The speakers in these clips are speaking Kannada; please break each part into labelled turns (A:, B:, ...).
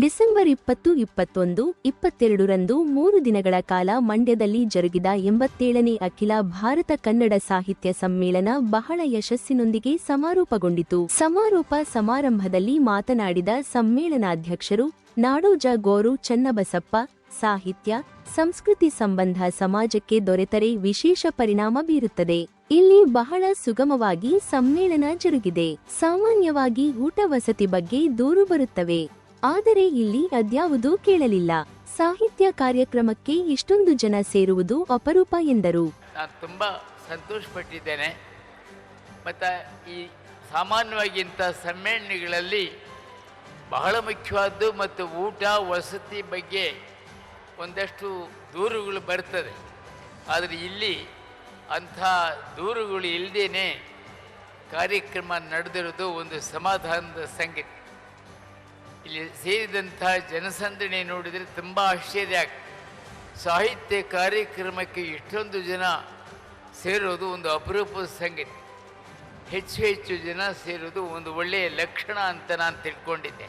A: ಡಿಸೆಂಬರ್ ಇಪ್ಪತ್ತು, ಇಪ್ಪತ್ತೊಂದು, ಇಪ್ಪತ್ತೆರಡರಂದು ಮೂರು ದಿನಗಳ ಕಾಲ ಮಂಡ್ಯದಲ್ಲಿ ಜರುಗಿದ ಎಂಬತ್ತೇಳನೇ ಅಖಿಲ ಭಾರತ ಕನ್ನಡ ಸಾಹಿತ್ಯ ಸಮ್ಮೇಳನ ಬಹಳ ಯಶಸ್ಸಿನೊಂದಿಗೆ ಸಮಾರೋಪಗೊಂಡಿತು. ಸಮಾರೋಪ ಸಮಾರಂಭದಲ್ಲಿ ಮಾತನಾಡಿದ ಸಮ್ಮೇಳನಾಧ್ಯಕ್ಷರು, ನಾಡೋಜ ಗೋರು ಚನ್ನಬಸಪ್ಪ, ಸಾಹಿತ್ಯ, ಸಂಸ್ಕೃತಿ ಸಂಬಂಧ ಸಮಾಜಕ್ಕೆ ದೊರೆತರೆ ವಿಶೇಷ ಪರಿಣಾಮ ಬೀರುತ್ತದೆ. ಇಲ್ಲಿ ಬಹಳ ಸುಗಮವಾಗಿ ಸಮ್ಮೇಳನ ಜರುಗಿದೆ. ಸಾಮಾನ್ಯವಾಗಿ ಊಟ ವಸತಿ ಬಗ್ಗೆ ದೂರು ಬರುತ್ತವೆ. ಆದರೆ ಇಲ್ಲಿ ಅದ್ಯಾವುದೂ ಕೇಳಲಿಲ್ಲ. ಸಾಹಿತ್ಯ ಕಾರ್ಯಕ್ರಮಕ್ಕೆ ಇಷ್ಟೊಂದು ಜನ ಸೇರುವುದು ಅಪರೂಪ ಎಂದರು.
B: ನಾನು ತುಂಬ ಸಂತೋಷಪಟ್ಟಿದ್ದೇನೆ. ಮತ್ತು ಈ ಸಾಮಾನ್ಯವಾಗಿ ಇಂಥ ಸಮ್ಮೇಳನಗಳಲ್ಲಿ ಬಹಳ ಮುಖ್ಯವಾದ್ದು ಮತ್ತು ಊಟ, ವಸತಿ ಬಗ್ಗೆ ಒಂದಷ್ಟು ದೂರುಗಳು ಬರ್ತದೆ. ಆದರೆ ಇಲ್ಲಿ ಅಂಥ ದೂರುಗಳು ಇಲ್ಲದೇನೆ ಕಾರ್ಯಕ್ರಮ ನಡೆದಿರೋದು ಒಂದು ಸಮಾಧಾನದ ಸಂಗತಿ. ಇಲ್ಲಿ ಸೇರಿದಂಥ ಜನಸಂದಣಿ ನೋಡಿದರೆ ತುಂಬ ಆಶ್ಚರ್ಯ ಸಾಹಿತ್ಯ ಕಾರ್ಯಕ್ರಮಕ್ಕೆ ಇಷ್ಟೊಂದು ಜನ ಸೇರೋದು ಒಂದು ಅಪರೂಪದ ಸಂಗತಿ. ಹೆಚ್ಚು ಹೆಚ್ಚು ಜನ ಸೇರೋದು ಒಂದು ಒಳ್ಳೆಯ ಲಕ್ಷಣ ಅಂತ ನಾನು ತಿಳ್ಕೊಂಡಿದ್ದೆ.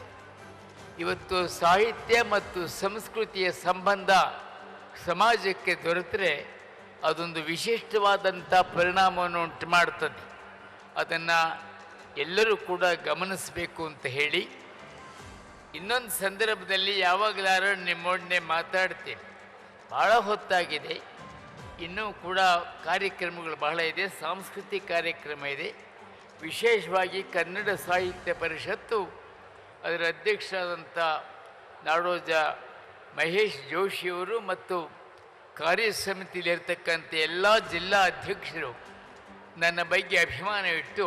B: ಇವತ್ತು ಸಾಹಿತ್ಯ ಮತ್ತು ಸಂಸ್ಕೃತಿಯ ಸಂಬಂಧ ಸಮಾಜಕ್ಕೆ ದೊರೆತರೆ ಅದೊಂದು ವಿಶಿಷ್ಟವಾದಂಥ ಪರಿಣಾಮವನ್ನು ಉಂಟು ಮಾಡುತ್ತದೆ. ಅದನ್ನು ಎಲ್ಲರೂ ಕೂಡ ಗಮನಿಸಬೇಕು ಅಂತ ಹೇಳಿ ಇನ್ನೊಂದು ಸಂದರ್ಭದಲ್ಲಿ ಯಾವಾಗಲಾರು ನಿಮ್ಮೊಡನೆ ಮಾತಾಡ್ತೀನಿ. ಭಾಳ ಹೊತ್ತಾಗಿದೆ. ಇನ್ನೂ ಕೂಡ ಕಾರ್ಯಕ್ರಮಗಳು ಬಹಳ ಇದೆ, ಸಾಂಸ್ಕೃತಿಕ ಕಾರ್ಯಕ್ರಮ ಇದೆ. ವಿಶೇಷವಾಗಿ ಕನ್ನಡ ಸಾಹಿತ್ಯ ಪರಿಷತ್ತು, ಅದರ ಅಧ್ಯಕ್ಷರಾದಂಥ ನಾಡೋಜ ಮಹೇಶ್ ಜೋಶಿಯವರು ಮತ್ತು ಕಾರ್ಯ ಸಮಿತಿಯಲ್ಲಿರ್ತಕ್ಕಂಥ ಎಲ್ಲ ಜಿಲ್ಲಾ ಅಧ್ಯಕ್ಷರು ನನ್ನ ಬಗ್ಗೆ ಅಭಿಮಾನ ಇಟ್ಟು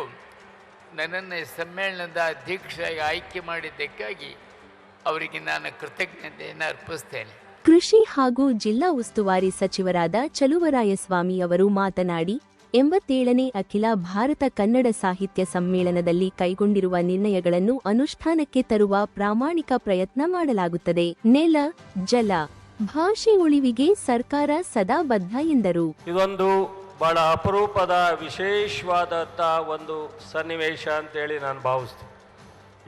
B: ನನ್ನನ್ನು ಸಮ್ಮೇಳನದ ಅಧ್ಯಕ್ಷರಾಗಿ ಆಯ್ಕೆ ಮಾಡಿದ್ದಕ್ಕಾಗಿ ಅವರಿಗೆ ನಾನು ಕೃತಜ್ಞತೆಯನ್ನು ಅರ್ಪಿಸ್ತೇನೆ.
A: ಕೃಷಿ ಹಾಗೂ ಜಿಲ್ಲಾ ಉಸ್ತುವಾರಿ ಸಚಿವರಾದ ಚಲುವರಾಯಸ್ವಾಮಿ ಅವರು ಮಾತನಾಡಿ ಎಂಬತ್ತೇಳನೇ ಅಖಿಲ ಭಾರತ ಕನ್ನಡ ಸಾಹಿತ್ಯ ಸಮ್ಮೇಳನದಲ್ಲಿ ಕೈಗೊಂಡಿರುವ ನಿರ್ಣಯಗಳನ್ನು ಅನುಷ್ಠಾನಕ್ಕೆ ತರುವ ಪ್ರಾಮಾಣಿಕ ಪ್ರಯತ್ನ ಮಾಡಲಾಗುತ್ತದೆ. ನೆಲ ಜಲ ಭಾಷೆ ಉಳಿವಿಗೆ ಸರ್ಕಾರ ಸದಾ ಬದ್ಧ ಎಂದರು.
C: ಇದೊಂದು ಬಹಳ ಅಪರೂಪದ ವಿಶೇಷವಾದಂತಹ ಒಂದು ಸನ್ನಿವೇಶ ಅಂತೇಳಿ ನಾನು ಭಾವಿಸ್ತೀನಿ.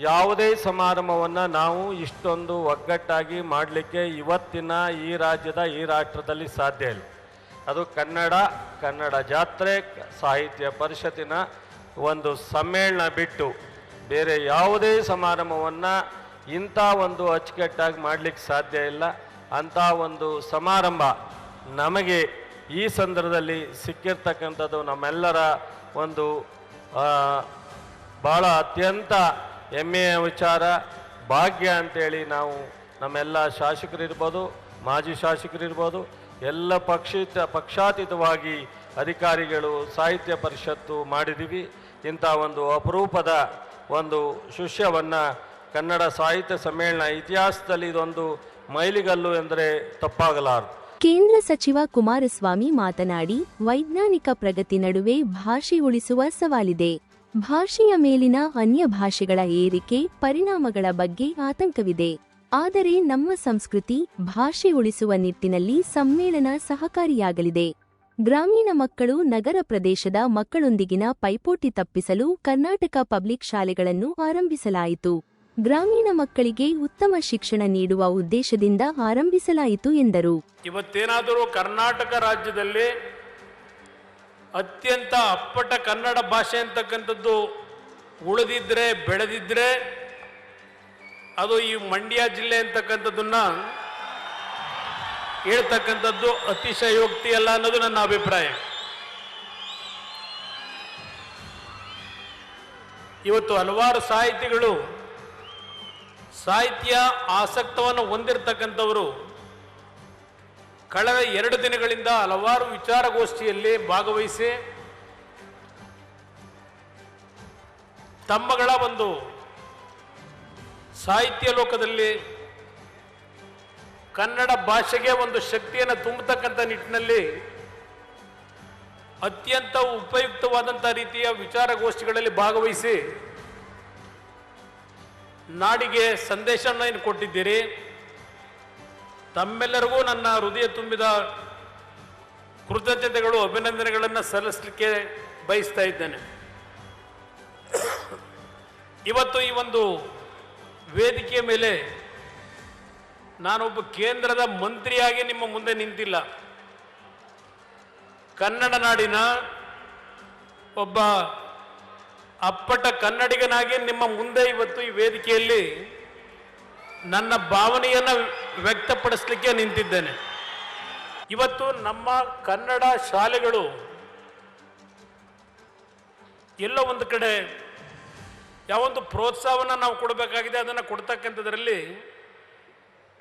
C: ಯಾವುದೇ ಸಮಾರಂಭವನ್ನು ನಾವು ಇಷ್ಟೊಂದು ಒಗ್ಗಟ್ಟಾಗಿ ಮಾಡಲಿಕ್ಕೆ ಇವತ್ತಿನ ಈ ರಾಜ್ಯದ, ಈ ರಾಷ್ಟ್ರದಲ್ಲಿ ಸಾಧ್ಯ ಇಲ್ಲ. ಅದು ಕನ್ನಡ ಕನ್ನಡ ಜಾತ್ರೆ, ಸಾಹಿತ್ಯ ಪರಿಷತ್ತಿನ ಒಂದು ಸಮ್ಮೇಳನ ಬಿಟ್ಟು ಬೇರೆ ಯಾವುದೇ ಸಮಾರಂಭವನ್ನು ಇಂಥ ಒಂದು ಅಚ್ಚುಕಟ್ಟಾಗಿ ಮಾಡಲಿಕ್ಕೆ ಸಾಧ್ಯ ಇಲ್ಲ. ಅಂಥ ಒಂದು ಸಮಾರಂಭ ನಮಗೆ ಈ ಸಂದರ್ಭದಲ್ಲಿ ಸಿಕ್ಕಿರ್ತಕ್ಕಂಥದ್ದು ನಮ್ಮೆಲ್ಲರ ಒಂದು ಭಾಳ ಅತ್ಯಂತ ಹೆಮ್ಮೆಯ ವಿಚಾರ, ಭಾಗ್ಯ ಅಂತೇಳಿ ನಾವು ನಮ್ಮೆಲ್ಲ ಶಾಸಕರಿರ್ಬೋದು, ಮಾಜಿ ಶಾಸಕರಿರ್ಬೋದು, ಎಲ್ಲ ಪಕ್ಷಿತ, ಪಕ್ಷಾತೀತವಾಗಿ ಅಧಿಕಾರಿಗಳು ಸಾಹಿತ್ಯ ಪರಿಷತ್ತು ಮಾಡಿದ್ದೀವಿ. ಇಂಥ ಒಂದು ಅಪರೂಪದ ಒಂದು ಶಿಷ್ಯವನ್ನು ಕನ್ನಡ ಸಾಹಿತ್ಯ ಸಮ್ಮೇಳನ ಇತಿಹಾಸದಲ್ಲಿ ಇದೊಂದು ಮೈಲಿಗಲ್ಲು ಎಂದರೆ ತಪ್ಪಾಗಲಾರದು.
A: ಕೇಂದ್ರ ಸಚಿವ ಕುಮಾರಸ್ವಾಮಿ ಮಾತನಾಡಿ, ವೈಜ್ಞಾನಿಕ ಪ್ರಗತಿ ನಡುವೆ ಭಾಷೆ ಉಳಿಸುವ ಸವಾಲಿದೆ. ಭಾಷೆಯ ಮೇಲಿನ ಅನ್ಯ ಭಾಷೆಗಳ ಏರಿಕೆ ಪರಿಣಾಮಗಳ ಬಗ್ಗೆ ಆತಂಕವಿದೆ. ಆದರೆ ನಮ್ಮ ಸಂಸ್ಕೃತಿ ಭಾಷೆ ಉಳಿಸುವ ನಿಟ್ಟಿನಲ್ಲಿ ಸಮ್ಮೇಳನ ಸಹಕಾರಿಯಾಗಲಿದೆ. ಗ್ರಾಮೀಣ ಮಕ್ಕಳು ನಗರ ಪ್ರದೇಶದ ಮಕ್ಕಳೊಂದಿಗಿನ ಪೈಪೋಟಿ ತಪ್ಪಿಸಲು ಕರ್ನಾಟಕ ಪಬ್ಲಿಕ್ ಶಾಲೆಗಳನ್ನು ಆರಂಭಿಸಲಾಯಿತು. ಗ್ರಾಮೀಣ ಮಕ್ಕಳಿಗೆ ಉತ್ತಮ ಶಿಕ್ಷಣ ನೀಡುವ ಉದ್ದೇಶದಿಂದ ಆರಂಭಿಸಲಾಯಿತು ಎಂದರು.
D: ಇವತ್ತೇನಾದರೂ ಕರ್ನಾಟಕ ರಾಜ್ಯದಲ್ಲಿ ಅತ್ಯಂತ ಅಪ್ಪಟ ಕನ್ನಡ ಭಾಷೆ ಅಂತಕ್ಕಂಥದ್ದು ಉಳಿದಿದ್ರೆ, ಬೆಳೆದಿದ್ರೆ ಅದು ಈ ಮಂಡ್ಯ ಜಿಲ್ಲೆ ಅಂತಕ್ಕಂಥದ್ದನ್ನ ಹೇಳ್ತಕ್ಕಂಥದ್ದು ಅತಿಶಯೋಕ್ತಿ ಅಲ್ಲ ಅನ್ನೋದು ನನ್ನ ಅಭಿಪ್ರಾಯ. ಇವತ್ತು ಹಲವಾರು ಸಾಹಿತಿಗಳು ಸಾಹಿತ್ಯ ಆಸಕ್ತವನ್ನು ಹೊಂದಿರತಕ್ಕಂಥವರು ಕಳೆದ ಎರಡು ದಿನಗಳಿಂದ ಹಲವಾರು ವಿಚಾರಗೋಷ್ಠಿಯಲ್ಲಿ ಭಾಗವಹಿಸಿ ತಮ್ಮಗಳ ಒಂದು ಸಾಹಿತ್ಯ ಲೋಕದಲ್ಲಿ ಕನ್ನಡ ಭಾಷೆಗೆ ಒಂದು ಶಕ್ತಿಯನ್ನು ತುಂಬತಕ್ಕಂಥ ನಿಟ್ಟಿನಲ್ಲಿ ಅತ್ಯಂತ ಉಪಯುಕ್ತವಾದಂಥ ರೀತಿಯ ವಿಚಾರಗೋಷ್ಠಿಗಳಲ್ಲಿ ಭಾಗವಹಿಸಿ ನಾಡಿಗೆ ಸಂದೇಶವನ್ನು ಏನು ಕೊಟ್ಟಿದ್ದೀರಿ. ತಮ್ಮೆಲ್ಲರಿಗೂ ನನ್ನ ಹೃದಯ ತುಂಬಿದ ಕೃತಜ್ಞತೆಗಳು, ಅಭಿನಂದನೆಗಳನ್ನು ಸಲ್ಲಿಸಲಿಕ್ಕೆ ಬಯಸ್ತಾ ಇದ್ದೇನೆ. ಇವತ್ತು ಈ ಒಂದು ವೇದಿಕೆಯ ಮೇಲೆ ನಾನೊಬ್ಬ ಕೇಂದ್ರದ ಮಂತ್ರಿಯಾಗಿ ನಿಮ್ಮ ಮುಂದೆ ನಿಂತಿಲ್ಲ. ಕನ್ನಡ ನಾಡಿನ ಒಬ್ಬ ಅಪ್ಪಟ ಕನ್ನಡಿಗನಾಗಿ ನಿಮ್ಮ ಮುಂದೆ ಇವತ್ತು ಈ ವೇದಿಕೆಯಲ್ಲಿ ನನ್ನ ಭಾವನೆಯನ್ನು ವ್ಯಕ್ತಪಡಿಸಲಿಕ್ಕೆ ನಿಂತಿದ್ದೇನೆ. ಇವತ್ತು ನಮ್ಮ ಕನ್ನಡ ಶಾಲೆಗಳು ಎಲ್ಲೋ ಒಂದು ಕಡೆ ಯಾವೊಂದು ಪ್ರೋತ್ಸಾಹವನ್ನು ನಾವು ಕೊಡಬೇಕಾಗಿದೆ ಅದನ್ನು ಕೊಡ್ತಕ್ಕಂಥದ್ರಲ್ಲಿ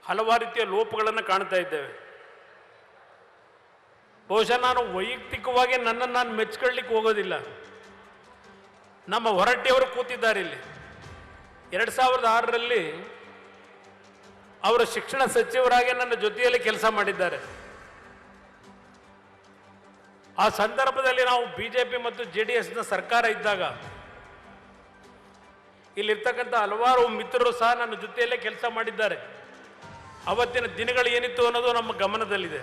D: ಹಲವಾರು ರೀತಿಯ ಲೋಪಗಳನ್ನು ಕಾಣ್ತಾ ಇದ್ದೇವೆ. ಬಹುಶಃ ನಾನು ವೈಯಕ್ತಿಕವಾಗಿ ನನ್ನನ್ನು ನಾನು ಮೆಚ್ಕೊಳ್ಳಿಕ್ಕೆ ಹೋಗೋದಿಲ್ಲ. ನಮ್ಮ ಹೊರಟಿಯವರು ಕೂತಿದ್ದಾರೆ ಇಲ್ಲಿ. ಎರಡು ಸಾವಿರದ ಆರರಲ್ಲಿ ಅವರು ಶಿಕ್ಷಣ ಸಚಿವರಾಗಿ ನನ್ನ ಜೊತೆಯಲ್ಲಿ ಕೆಲಸ ಮಾಡಿದ್ದಾರೆ. ಆ ಸಂದರ್ಭದಲ್ಲಿ ನಾವು ಬಿ ಜೆ ಪಿ ಮತ್ತು ಜೆ ಡಿ ಎಸ್ನ ಸರ್ಕಾರ ಇದ್ದಾಗ ಇಲ್ಲಿರ್ತಕ್ಕಂಥ ಹಲವಾರು ಮಿತ್ರರು ಸಹ ನನ್ನ ಜೊತೆಯಲ್ಲೇ ಕೆಲಸ ಮಾಡಿದ್ದಾರೆ. ಅವತ್ತಿನ ದಿನಗಳು ಏನಿತ್ತು ಅನ್ನೋದು ನಮ್ಮ ಗಮನದಲ್ಲಿದೆ.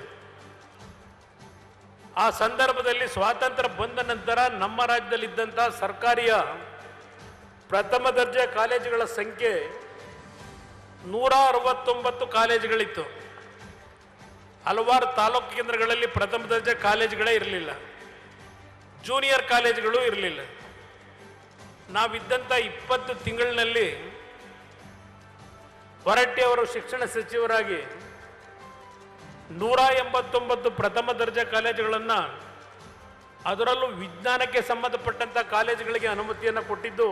D: ಆ ಸಂದರ್ಭದಲ್ಲಿ ಸ್ವಾತಂತ್ರ್ಯ ಬಂದ ನಂತರ ನಮ್ಮ ರಾಜ್ಯದಲ್ಲಿದ್ದಂಥ ಸರ್ಕಾರಿಯ ಪ್ರಥಮ ದರ್ಜೆ ಕಾಲೇಜುಗಳ ಸಂಖ್ಯೆ ನೂರ ಅರವತ್ತೊಂಬತ್ತು ಕಾಲೇಜುಗಳಿತ್ತು. ಹಲವಾರು ತಾಲೂಕು ಕೇಂದ್ರಗಳಲ್ಲಿ ಪ್ರಥಮ ದರ್ಜೆ ಕಾಲೇಜುಗಳೇ ಇರಲಿಲ್ಲ. ಜೂನಿಯರ್ ಕಾಲೇಜುಗಳು ಇರಲಿಲ್ಲ. ನಾವಿದ್ದಂಥ ಇಪ್ಪತ್ತು ತಿಂಗಳಿನಲ್ಲಿ ಹೊರಟ್ಟಿಯವರು ಶಿಕ್ಷಣ ಸಚಿವರಾಗಿ ನೂರ ಎಂಬತ್ತೊಂಬತ್ತು ಪ್ರಥಮ ದರ್ಜೆ ಕಾಲೇಜುಗಳನ್ನು ಅದರಲ್ಲೂ ವಿಜ್ಞಾನಕ್ಕೆ ಸಂಬಂಧಪಟ್ಟಂಥ ಕಾಲೇಜುಗಳಿಗೆ ಅನುಮತಿಯನ್ನು ಕೊಟ್ಟಿದ್ದು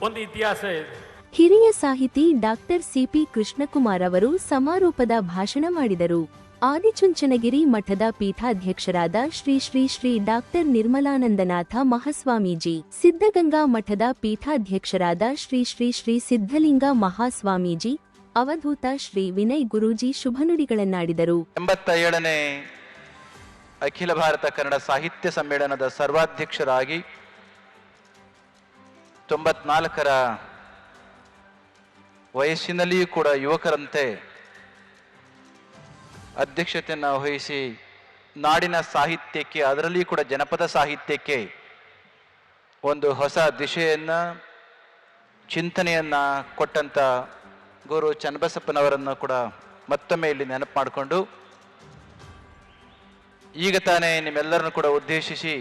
D: ಒಂದು ಇತಿಹಾಸ ಇದೆ.
A: ಹಿರಿಯ ಸಾಹಿತಿ ಡಾಕ್ಟರ್ ಸಿಪಿ ಕೃಷ್ಣಕುಮಾರ್ ಅವರು ಸಮಾರೋಪದ ಭಾಷಣ ಮಾಡಿದರು. ಆದಿಚುಂಚನಗಿರಿ ಮಠದ ಪೀಠಾಧ್ಯಕ್ಷರಾದ ಶ್ರೀ ಶ್ರೀ ಶ್ರೀ ಡಾಕ್ಟರ್ ನಿರ್ಮಲಾನಂದನಾಥ ಮಹಾಸ್ವಾಮೀಜಿ, ಸಿದ್ಧಗಂಗಾ ಮಠದ ಪೀಠಾಧ್ಯಕ್ಷರಾದ ಶ್ರೀ ಶ್ರೀ ಶ್ರೀ ಸಿದ್ಧಲಿಂಗ ಮಹಾಸ್ವಾಮೀಜಿ, ಅವಧೂತ ಶ್ರೀ ವಿನಯ್ ಗುರೂಜಿ ಶುಭನುಡಿಗಳನ್ನಾಡಿದರು.
E: ಎಂಬತ್ತ ಏಳನೇ ಅಖಿಲ ಭಾರತ ಕನ್ನಡ ಸಾಹಿತ್ಯ ಸಮ್ಮೇಳನದ ಸರ್ವಾಧ್ಯಕ್ಷರಾಗಿ ತೊಂಬತ್ನಾಲ್ಕರ ವಯಸ್ಸಿನಲ್ಲಿಯೂ ಕೂಡ ಯುವಕರಂತೆ ಅಧ್ಯಕ್ಷತೆಯನ್ನು ವಹಿಸಿ ನಾಡಿನ ಸಾಹಿತ್ಯಕ್ಕೆ, ಅದರಲ್ಲಿಯೂ ಕೂಡ ಜನಪದ ಸಾಹಿತ್ಯಕ್ಕೆ ಒಂದು ಹೊಸ ದಿಶೆಯನ್ನು, ಚಿಂತನೆಯನ್ನು ಕೊಟ್ಟಂತ ಗುರು ಚನ್ನಬಸಪ್ಪನವರನ್ನು ಕೂಡ ಮತ್ತೊಮ್ಮೆ ಇಲ್ಲಿ ನೆನಪು ಮಾಡಿಕೊಂಡು ಈಗ ತಾನೇ ನಿಮ್ಮೆಲ್ಲರನ್ನು ಕೂಡ ಉದ್ದೇಶಿಸಿ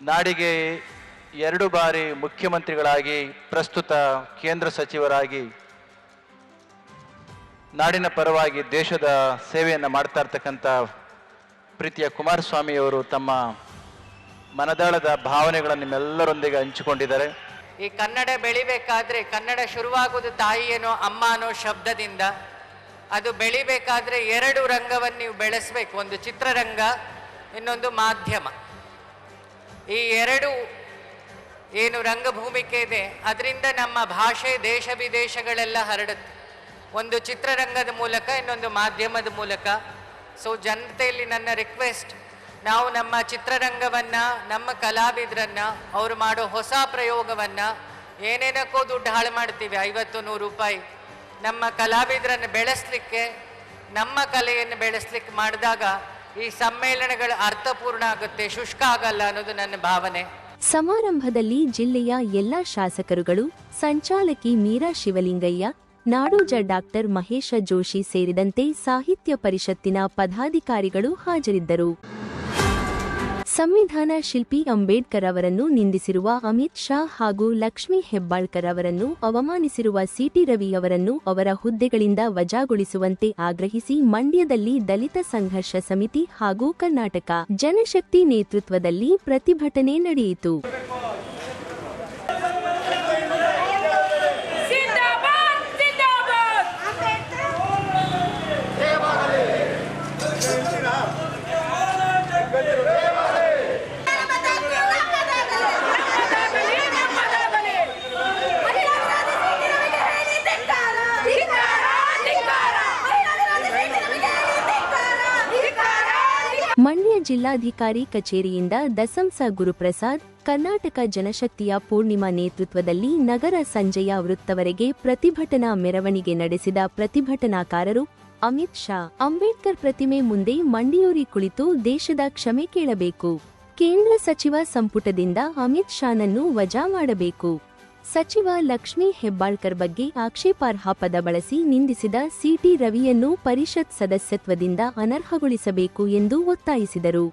E: ನಾಡಿಗೆ ಎರಡು ಬಾರಿ ಮುಖ್ಯಮಂತ್ರಿಗಳಾಗಿ, ಪ್ರಸ್ತುತ ಕೇಂದ್ರ ಸಚಿವರಾಗಿ ನಾಡಿನ ಪರವಾಗಿ ದೇಶದ ಸೇವೆಯನ್ನು ಮಾಡ್ತಾ ಇರ್ತಕ್ಕಂಥ ಪ್ರೀತಿಯ ಕುಮಾರಸ್ವಾಮಿಯವರು ತಮ್ಮ ಮನದಾಳದ ಭಾವನೆಗಳನ್ನು ನಿಮ್ಮೆಲ್ಲರೊಂದಿಗೆ ಹಂಚಿಕೊಂಡಿದ್ದಾರೆ.
F: ಈ ಕನ್ನಡ ಬೆಳಿಬೇಕಾದ್ರೆ ಕನ್ನಡ ಶುರುವಾಗುವುದು ತಾಯಿಯೇನೋ ಅಮ್ಮ ಅನ್ನೋ ಶಬ್ದದಿಂದ, ಅದು ಬೆಳಿಬೇಕಾದ್ರೆ ಎರಡು ರಂಗವನ್ನು ನೀವು ಬೆಳೆಸಬೇಕು, ಒಂದು ಚಿತ್ರರಂಗ, ಇನ್ನೊಂದು ಮಾಧ್ಯಮ. ಈ ಎರಡು ಏನು ರಂಗಭೂಮಿಕೆ ಇದೆ, ಅದರಿಂದ ನಮ್ಮ ಭಾಷೆ ದೇಶ ವಿದೇಶಗಳೆಲ್ಲ ಹರಡುತ್ತೆ. ಒಂದು ಚಿತ್ರರಂಗದ ಮೂಲಕ, ಇನ್ನೊಂದು ಮಾಧ್ಯಮದ ಮೂಲಕ. ಸೊ ಜನತೆಯಲ್ಲಿ ನನ್ನ ರಿಕ್ವೆಸ್ಟ್ ನಾವು ನಮ್ಮ ಚಿತ್ರರಂಗವನ್ನು, ನಮ್ಮ ಕಲಾವಿದರನ್ನು, ಅವರು ಮಾಡೋ ಹೊಸ ಪ್ರಯೋಗವನ್ನು, ಏನೇನಕ್ಕೋ ದುಡ್ಡು ಹಾಳು ಮಾಡ್ತೀವಿ, ಐವತ್ತು ನೂರು ರೂಪಾಯಿ. ನಮ್ಮ ಕಲಾವಿದರನ್ನು ಬೆಳೆಸಲಿಕ್ಕೆ, ನಮ್ಮ ಕಲೆಯನ್ನು ಬೆಳೆಸಲಿಕ್ಕೆ ಮಾಡಿದಾಗ ಈ ಸಮ್ಮೇಳನಗಳು ಅರ್ಥಪೂರ್ಣ ಆಗುತ್ತೆ, ಶುಷ್ಕ ಆಗಲ್ಲ ಅನ್ನೋದು ನನ್ನ ಭಾವನೆ.
A: ಸಮಾರಂಭದಲ್ಲಿ ಜಿಲ್ಲೆಯ ಎಲ್ಲಾ ಶಾಸಕರುಗಳು ಸಂಚಾಲಕಿ ಮೀರಾ ಶಿವಲಿಂಗಯ್ಯ, ನಾಡೋಜ ಡಾಕ್ಟರ್ ಮಹೇಶ ಜೋಶಿ ಸೇರಿದಂತೆ ಸಾಹಿತ್ಯ ಪರಿಷತ್ತಿನ ಪದಾಧಿಕಾರಿಗಳು ಹಾಜರಿದ್ದರು. ಸಂವಿಧಾನ ಶಿಲ್ಪಿ ಅಂಬೇಡ್ಕರ್ ಅವರನ್ನು ನಿಂದಿಸಿರುವ ಅಮಿತ್ ಶಾ ಹಾಗೂ ಲಕ್ಷ್ಮೀ ಹೆಬ್ಬಾಳ್ಕರ್ ಅವರನ್ನು ಅವಮಾನಿಸಿರುವ ಸಿಟಿ ರವಿ ಅವರನ್ನು ಅವರ ಹುದ್ದೆಗಳಿಂದ ವಜಾಗೊಳಿಸುವಂತೆ ಆಗ್ರಹಿಸಿ ಮಂಡ್ಯದಲ್ಲಿ ದಲಿತ ಸಂಘರ್ಷ ಸಮಿತಿ ಹಾಗೂ ಕರ್ನಾಟಕ ಜನಶಕ್ತಿ ನೇತೃತ್ವದಲ್ಲಿ ಪ್ರತಿಭಟನೆ ನಡೆಯಿತು. ಜಿಲ್ಲಾಧಿಕಾರಿ ಕಚೇರಿಯಿಂದ ದಸಂಸ ಗುರುಪ್ರಸಾದ್, ಕರ್ನಾಟಕ ಜನಶಕ್ತಿಯ ಪೂರ್ಣಿಮಾ ನೇತೃತ್ವದಲ್ಲಿ ನಗರ ಸಂಜೆಯ ವೃತ್ತವರೆಗೆ ಪ್ರತಿಭಟನಾ ಮೆರವಣಿಗೆ ನಡೆಸಿದ ಪ್ರತಿಭಟನಾಕಾರರು ಅಮಿತ್ ಶಾ. ಅಂಬೇಡ್ಕರ್ ಪ್ರತಿಮೆ ಮುಂದೆ ಮಂಡಿಯೂರಿ ಕುಳಿತು ದೇಶದ ಕ್ಷಮೆ ಕೇಳಬೇಕು. ಕೇಂದ್ರ ಸಚಿವ ಸಂಪುಟದಿಂದ ಅಮಿತ್ ಶಾನನ್ನು ವಜಾ ಮಾಡಬೇಕು. ಸಚಿವ ಲಕ್ಷ್ಮೀ ಹೆಬ್ಬಾಳ್ಕರ್ ಬಗ್ಗೆ ಆಕ್ಷೇಪಾರ್ಹ ಪದ ಬಳಸಿ ನಿಂದಿಸಿದ ಸಿಟಿ ರವಿಯನ್ನು ಪರಿಷತ್ ಸದಸ್ಯತ್ವದಿಂದ ಅನರ್ಹಗೊಳಿಸಬೇಕು ಎಂದು ಒತ್ತಾಯಿಸಿದರು.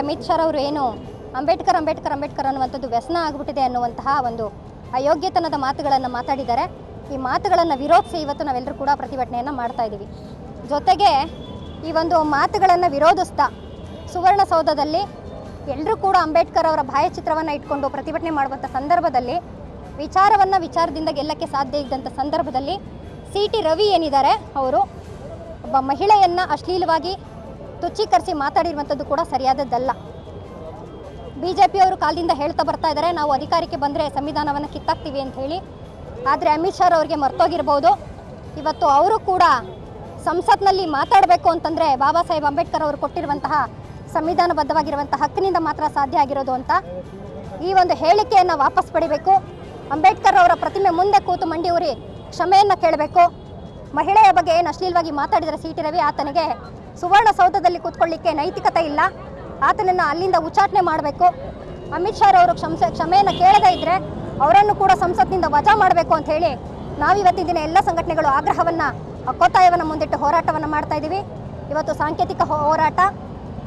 G: ಅಮಿತ್ ಶಾ ಅವರು ಏನು ಅಂಬೇಡ್ಕರ್ ಅಂಬೇಡ್ಕರ್ ಅಂಬೇಡ್ಕರ್ ಅನ್ನುವಂಥದ್ದು ವ್ಯಸನ ಆಗಿಬಿಟ್ಟಿದೆ ಅನ್ನುವಂತಹ ಒಂದು ಅಯೋಗ್ಯತನದ ಮಾತುಗಳನ್ನು ಮಾತಾಡಿದ್ದಾರೆ. ಈ ಮಾತುಗಳನ್ನು ವಿರೋಧಿಸಿ ಇವತ್ತು ನಾವೆಲ್ಲರೂ ಕೂಡ ಪ್ರತಿಭಟನೆಯನ್ನು ಮಾಡ್ತಾ ಇದ್ದೀವಿ. ಜೊತೆಗೆ ಈ ಒಂದು ಮಾತುಗಳನ್ನು ವಿರೋಧಿಸ್ತಾ ಸುವರ್ಣಸೌಧದಲ್ಲಿ ಎಲ್ಲರೂ ಕೂಡ ಅಂಬೇಡ್ಕರ್ ಅವರ ಭಾವಚಿತ್ರವನ್ನು ಇಟ್ಕೊಂಡು ಪ್ರತಿಭಟನೆ ಮಾಡುವಂಥ ಸಂದರ್ಭದಲ್ಲಿ, ವಿಚಾರವನ್ನು ವಿಚಾರದಿಂದ ಗೆಲ್ಲಕ್ಕೆ ಸಾಧ್ಯ ಇದ್ದಂಥ ಸಂದರ್ಭದಲ್ಲಿ ಸಿ ಟಿ ರವಿ ಏನಿದ್ದಾರೆ, ಅವರು ಒಬ್ಬ ಮಹಿಳೆಯನ್ನು ಅಶ್ಲೀಲವಾಗಿ ತುಚ್ಛೀಕರಿಸಿ ಮಾತಾಡಿರುವಂಥದ್ದು ಕೂಡ ಸರಿಯಾದದ್ದಲ್ಲ. ಬಿ ಜೆ ಪಿಯವರು ಕಾಲದಿಂದ ಹೇಳ್ತಾ ಬರ್ತಾ ಇದ್ದಾರೆ, ನಾವು ಅಧಿಕಾರಕ್ಕೆ ಬಂದರೆ ಸಂವಿಧಾನವನ್ನು ಕಿತ್ತಾಕ್ತೀವಿ ಅಂತ ಹೇಳಿ. ಆದರೆ ಅಮಿತ್ ಶಾ ಅವರಿಗೆ ಮರ್ತೋಗಿರ್ಬೋದು. ಇವತ್ತು ಅವರು ಕೂಡ ಸಂಸತ್ನಲ್ಲಿ ಮಾತಾಡಬೇಕು ಅಂತಂದರೆ ಬಾಬಾ ಸಾಹೇಬ್ ಅಂಬೇಡ್ಕರ್ ಅವರು ಕೊಟ್ಟಿರುವಂತಹ ಸಂವಿಧಾನಬದ್ಧವಾಗಿರುವಂತಹ ಹಕ್ಕಿನಿಂದ ಮಾತ್ರ ಸಾಧ್ಯ ಆಗಿರೋದು ಅಂತ ಈ ಒಂದು ಹೇಳಿಕೆಯನ್ನು ವಾಪಸ್ ಪಡಿಬೇಕು. ಅಂಬೇಡ್ಕರ್ ಅವರ ಪ್ರತಿಮೆ ಮುಂದೆ ಕೂತು ಮಂಡಿ ಊರಿ ಕ್ಷಮೆಯನ್ನು ಕೇಳಬೇಕು. ಮಹಿಳೆಯ ಬಗ್ಗೆ ಏನು ಅಶ್ಲೀಲವಾಗಿ ಮಾತಾಡಿದರೆ ಸಿ ರವಿ ಆತನಿಗೆ ಸುವರ್ಣಸೌಧದಲ್ಲಿ ಕೂತ್ಕೊಳ್ಳಿಕ್ಕೆ ನೈತಿಕತೆ ಇಲ್ಲ. ಆತನನ್ನು ಅಲ್ಲಿಂದ ಉಚ್ಚಾಟನೆ ಮಾಡಬೇಕು. ಅಮಿತ್ ಶಾ ಅವರು ಕ್ಷಮೆ ಕ್ಷಮೆಯನ್ನು ಕೇಳದೇ ಇದ್ದರೆ ಅವರನ್ನು ಕೂಡ ಸಂಸತ್ನಿಂದ ವಜಾ ಮಾಡಬೇಕು ಅಂತ ಹೇಳಿ ನಾವಿವತ್ತಿನ ದಿನ ಎಲ್ಲ ಸಂಘಟನೆಗಳು ಆಗ್ರಹವನ್ನು ಒತ್ತಾಯವನ್ನು ಮುಂದಿಟ್ಟು ಹೋರಾಟವನ್ನು ಮಾಡ್ತಾ ಇದ್ದೀವಿ. ಇವತ್ತು ಸಾಂಕೇತಿಕ ಹೋರಾಟ.